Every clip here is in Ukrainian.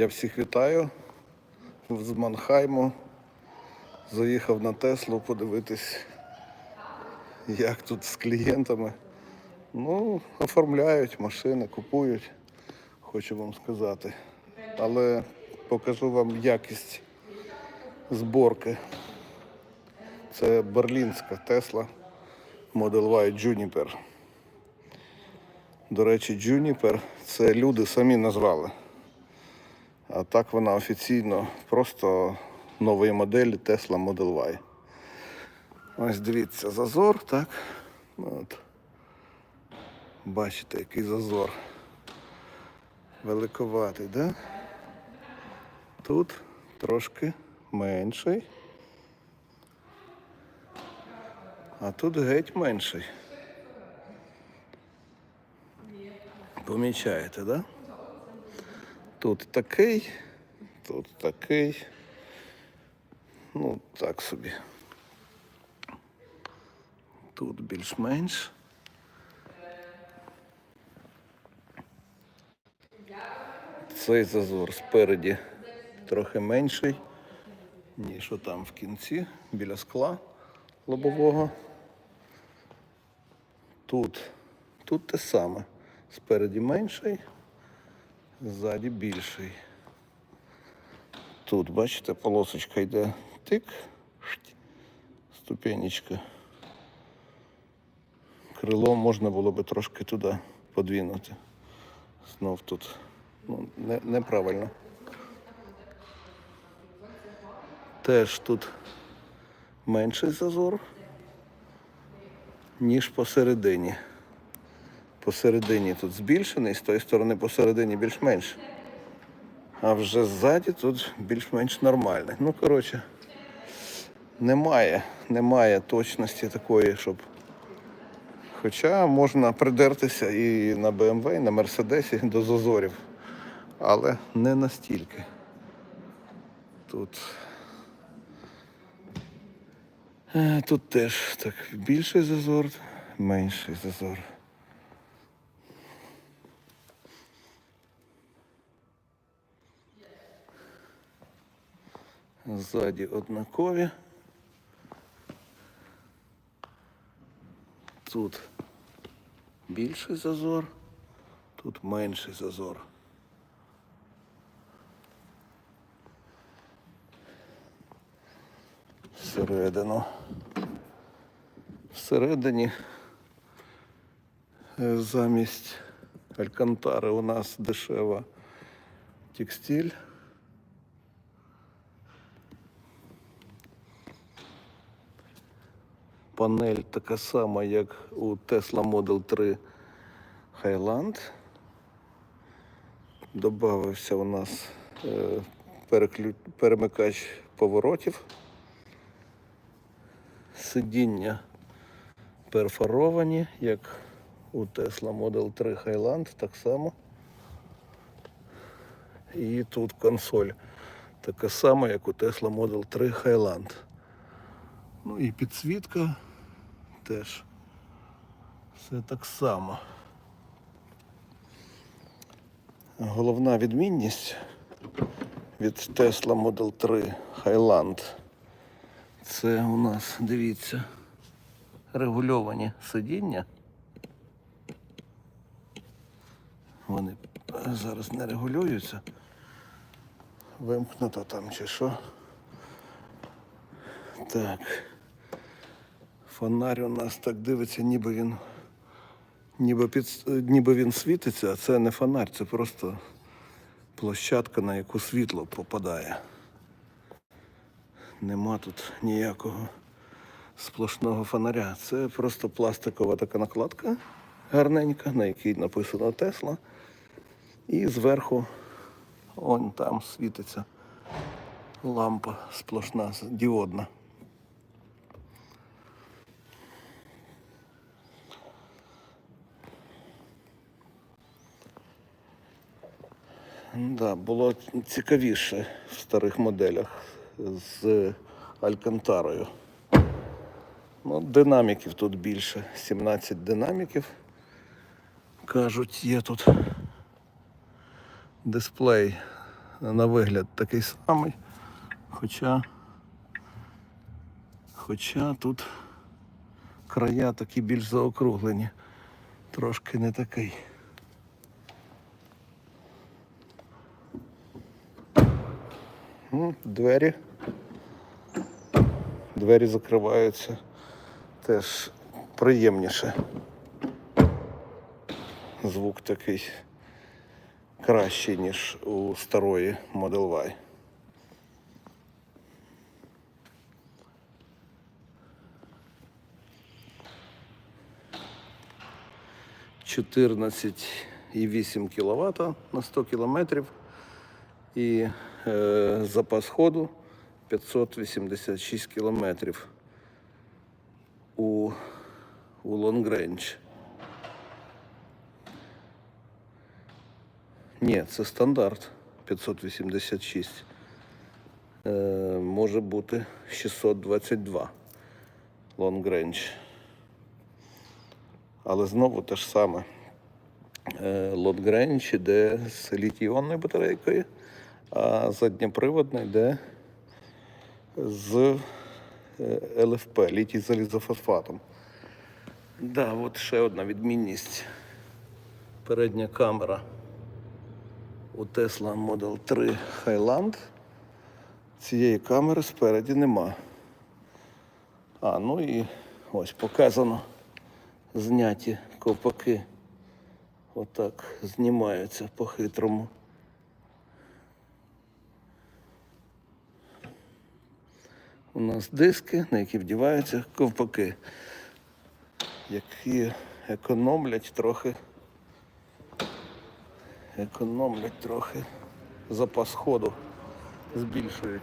Я всіх вітаю з Манхайму. Заїхав на Теслу подивитись, як тут з клієнтами. Ну, оформляють машини, купують, хочу вам сказати. Але покажу вам якість зборки. Це берлінська Тесла Model Y Juniper. До речі, Juniper це люди самі назвали. А так вона офіційно просто нової моделі Tesla Model Y. Ось дивіться, зазор, так? Ну, От. Бачите, який зазор. Великоватий, да? Тут трошки менший. А тут геть менший. Помічаєте, да? Тут такий, тут такий. Ну, так собі. Тут більш-менш. Цей зазор спереді трохи менший, ніж там в кінці, біля скла лобового. Тут, тут те саме. Спереді менший, ззаді більший. Тут, бачите, полосочка йде тик, ступенечка. Крило можна було би трошки туди подвинути. Знов тут ну, не, неправильно. Теж тут менший зазор, ніж посередині. Посередині тут збільшений, з тої сторони посередині більш-менш. А вже ззаді тут більш-менш нормальний. Ну, коротше, немає, немає точності такої, щоб. Хоча можна придертися і на BMW, і на Мерседесі до зазорів, але не настільки. Тут, Е, тут теж так більший зазор, менший зазор. Ззаді однакові. Тут більший зазор, тут менший зазор. Всередину. Всередині е, замість алькантари у нас дешева текстиль. Панель така сама, як у Tesla Model 3 Highland. Добавився у нас е, переклю... перемикач поворотів. Сидіння перфоровані, як у Tesla Model 3 Highland, так само. І тут консоль така сама, як у Tesla Model 3 Highland. Ну і підсвітка теж. Все так само. Головна відмінність від Tesla Model 3 Highland. Це у нас, дивіться, регульовані сидіння. Вони зараз не регулюються. Вимкнуто там чи що. Так. Фонарь у нас так дивиться, ніби він ніби, під, ніби він світиться, а це не фонарь, це просто площадка, на яку світло попадає. Нема тут ніякого сплошного фонаря. Це просто пластикова така накладка гарненька, на якій написано Тесла. І зверху он там світиться лампа сплошна, діодна. Да, було цікавіше в старих моделях з Алькантарою. Ну, динаміків тут більше. 17 динаміків. Кажуть, є тут дисплей на вигляд такий самий. Хоча, хоча тут края такі більш заокруглені. Трошки не такий. Двері. Двері закриваються теж приємніше. Звук такий кращий, ніж у старої Model Y. Чотирнадцять і 8 кВт на 100 км і запас ходу 586 км у, у Лонгрендж. Ні, це стандарт 586. Е, може бути 622 Лонгрендж. Але знову те ж саме. Е, Лонгрендж іде з літій-іонною батарейкою, а задньоприводний йде з е, ЛФП, літій залізофосфатом. Да, от ще одна відмінність. Передня камера у Tesla Model 3 Highland. Цієї камери спереді нема. А, ну і ось показано зняті ковпаки. Отак знімаються по-хитрому. У нас диски, на які вдіваються ковпаки, які економлять трохи. Економлять трохи запас ходу, збільшують.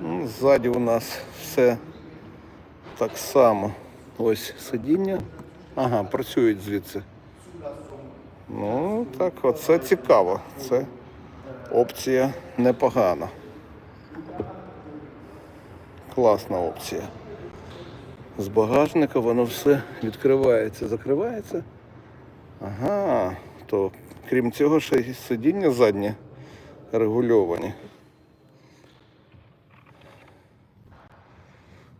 Ну, Ззаді у нас все так само. Ось сидіння. Ага, працюють звідси. Ну, так, оце цікаво. Це опція непогана. Класна опція. З багажника воно все відкривається, закривається. Ага, то крім цього, ще й сидіння заднє регульовані.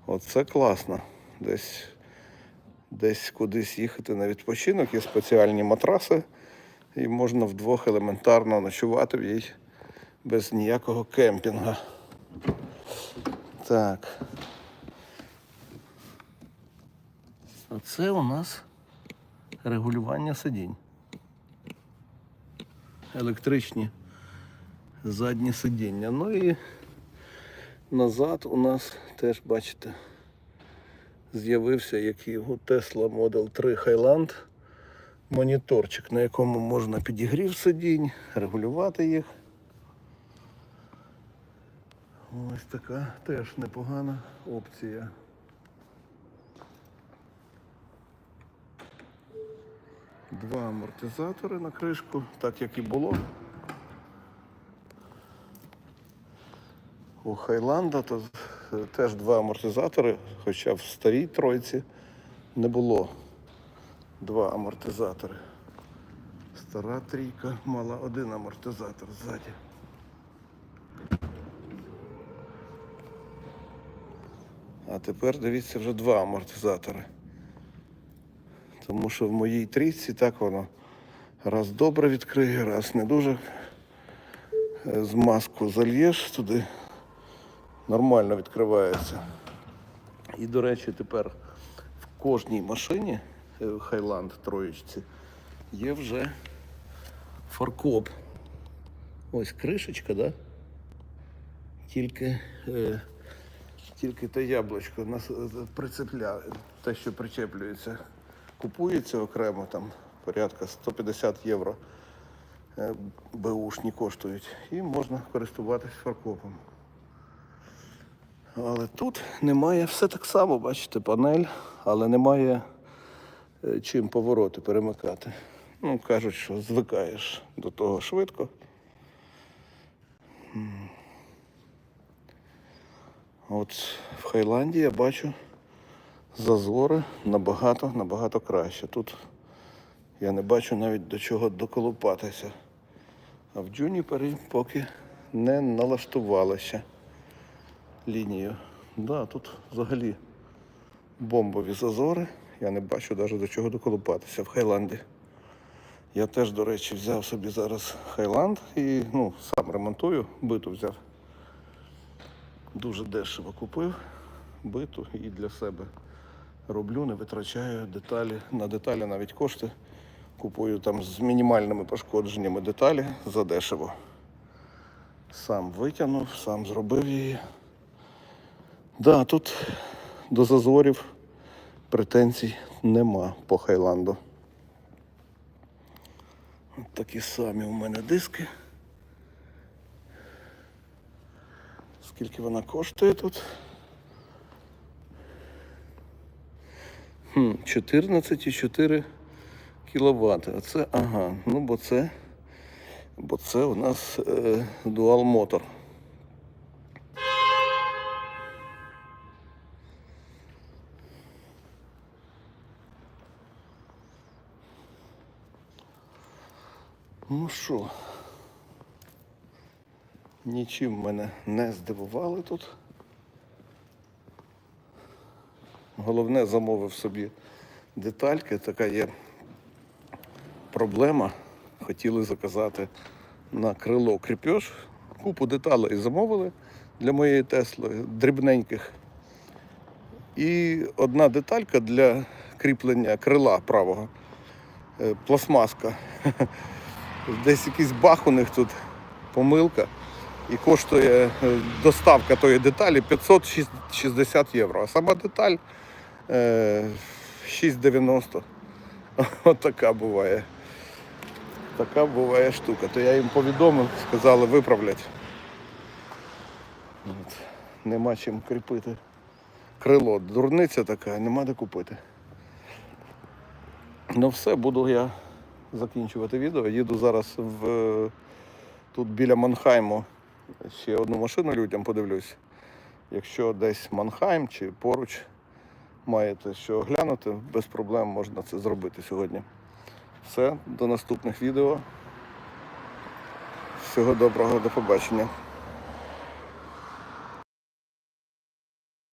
Оце класно. Десь, десь кудись їхати на відпочинок, є спеціальні матраси, і можна вдвох елементарно ночувати в їй без ніякого кемпінга. Так. Оце у нас регулювання сидінь. Електричні задні сидіння. Ну і назад у нас теж, бачите, з'явився який у Tesla Model 3 Highland моніторчик, на якому можна підігрів сидінь, регулювати їх. Ось така теж непогана опція. Два амортизатори на кришку, так як і було. У Хайланда то теж два амортизатори, хоча в старій тройці не було два амортизатори. Стара трійка мала один амортизатор ззаді. А тепер дивіться вже два амортизатори. Тому що в моїй трійці так воно раз добре відкриє, раз не дуже. Е, Змазку зальєш туди, нормально відкривається. І, до речі, тепер в кожній машині е, Highland троєчці є вже фаркоп. Ось кришечка, да? Тільки, е, тільки те яблучко прицепляє, те, що причеплюється, купується окремо там порядка 150 євро. е, Беушні коштують. І можна користуватись фаркопом. Але тут немає все так само, бачите, панель, але немає е, чим повороти перемикати. Ну, кажуть, що звикаєш до того швидко. От в Хайланді я бачу зазори набагато, набагато краще. Тут Я не бачу навіть до чого доколупатися. А в Джуніпері поки не налаштувалися лінію. Да, тут взагалі бомбові зазори. Я не бачу навіть до чого доколупатися в Хайланді. Я теж, до речі, взяв собі зараз Хайланд і ну, сам ремонтую, биту взяв. Дуже дешево купив биту і для себе роблю, не витрачаю деталі. На деталі навіть кошти. Купую там з мінімальними пошкодженнями деталі за дешево. Сам витягнув, сам зробив її. Да, тут до зазорів претензій нема по Хайланду. От такі самі у мене диски. Скільки вона коштує тут? Хм, 14,4 кВт. А це, ага, ну бо це, бо це у нас е, дуал мотор. Ну що, нічим мене не здивували тут. Головне, замовив собі детальки. Така є проблема. Хотіли заказати на крило кріпеж. Купу деталей замовили для моєї Тесли, дрібненьких. І одна деталька для кріплення крила правого. Е, Пластмаска. Десь якийсь бах у них тут помилка. І коштує е, доставка тої деталі 560 євро. А сама деталь е, 6,90. От така буває. Така буває штука. То я їм повідомив, сказали виправлять. От. Нема чим кріпити. Крило, дурниця така, нема де купити. Ну все, буду я закінчувати відео. Їду зараз в е, тут біля Манхайму. Ще одну машину людям подивлюсь. Якщо десь Манхайм чи поруч маєте що оглянути, без проблем можна це зробити сьогодні. Все, до наступних відео. Всього доброго, до побачення.